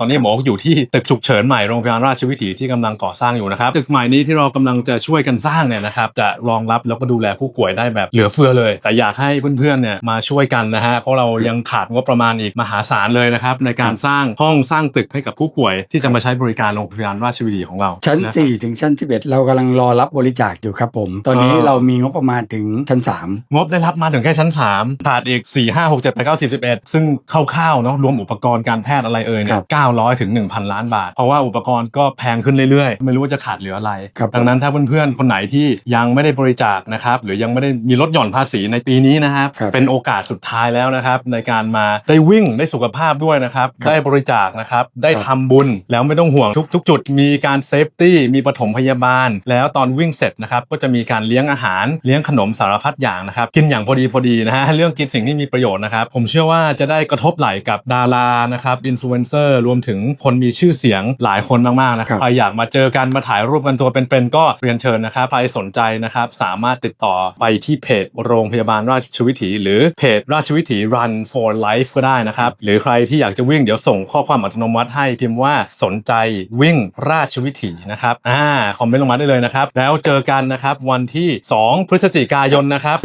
ตอนนี้หมออยู่ที่ตึกฉุกเฉินใหม่โรงพยาบาลราชวิถีที่กำลังก่อสร้างอยู่นะครับตึกใหม่นี้ที่เรากำลังจะช่วยกันสร้างเนี่ยนะครับจะรองรับแล้วก็ดูแลผู้ป่วยได้แบบเหลือเฟือเลย แต่อยากให้เพื่อนๆเนี่ยมาช่วยกันนะฮะเพราะเรายังขาดงบประมาณอีกมหาศาลเลยนะครับในการสร้างห้องสร้างตึกให้กับผู้ป่วย ที่จะมาใช้บริการโรงพยาบาลราชวิถีของเรา ชั้นนะ4ถึงชั้น 11 เรากำลังรอรับบริจาคอยู่ครับผม ตอนนี้อ่าเรามีงบประมาณถึงชั้นงบได้รับมาถึงแค่ชั้น3ขาดอีก4 5 6 7 8 9 10 11ซึ่งคร่าวๆเนาะรวมอุปกรณ์การแพทย์อะไรเอ่ยเนี่ย900 ถึง 1,000 ล้านบาท เพราะว่าอุปกรณ์ก็แพงขึ้นเรื่อยๆ ไม่รู้ว่าจะขาดเหลืออะไร ครับดังนั้นถ้าเพื่อนๆ คนไหนที่ยังไม่ได้บริจาคนะครับหรือยังไม่ได้มีลดหย่อนภาษีในปีนี้นะครับครับเป็นโอกาสสุดท้ายแล้วนะครับในการมาได้วิ่งได้สุขภาพด้วยนะครับครับได้บริจาคนะครับได้ครับ ทำบุญแล้วไม่ต้องห่วงทุกๆ จุดมีการเซฟตี้มีปฐมพยาบาล แล้วตอนวิ่งเสร็จนะครับก็จะมีการเลี้ยงอาหารเลี้ยงขนมสารพัดอย่างนะครับกินอย่างพอดีพอดีนะฮะเรื่องกินสิ่งที่มีประโยชน์นะครับผมเชื่อว่าจะได้กระทบไหลกับดารานะครับอินฟลูเอนเซอร์รวมถึงคนมีชื่อเสียงหลายคนมากๆนะครับครับใครอยากมาเจอกันมาถ่ายรูปกันตัวเป็นๆก็เรียนเชิญนะครับใครสนใจนะครับสามารถติดต่อไปที่เพจโรงพยาบาลราชวิถี หรือเพจราชวิถี Run for Life ก็ได้นะครับหรือใครที่อยากจะวิ่งเดี๋ยวส่งข้อความอัตโนมัติให้พิมพ์ว่าสนใจวิ่งราชวิถีนะครับอ่าคอมเมนต์ลงมาได้เลยนะครับแล้วเจอกันนะครับวันที่ 2 พฤศจิกายนนะครับ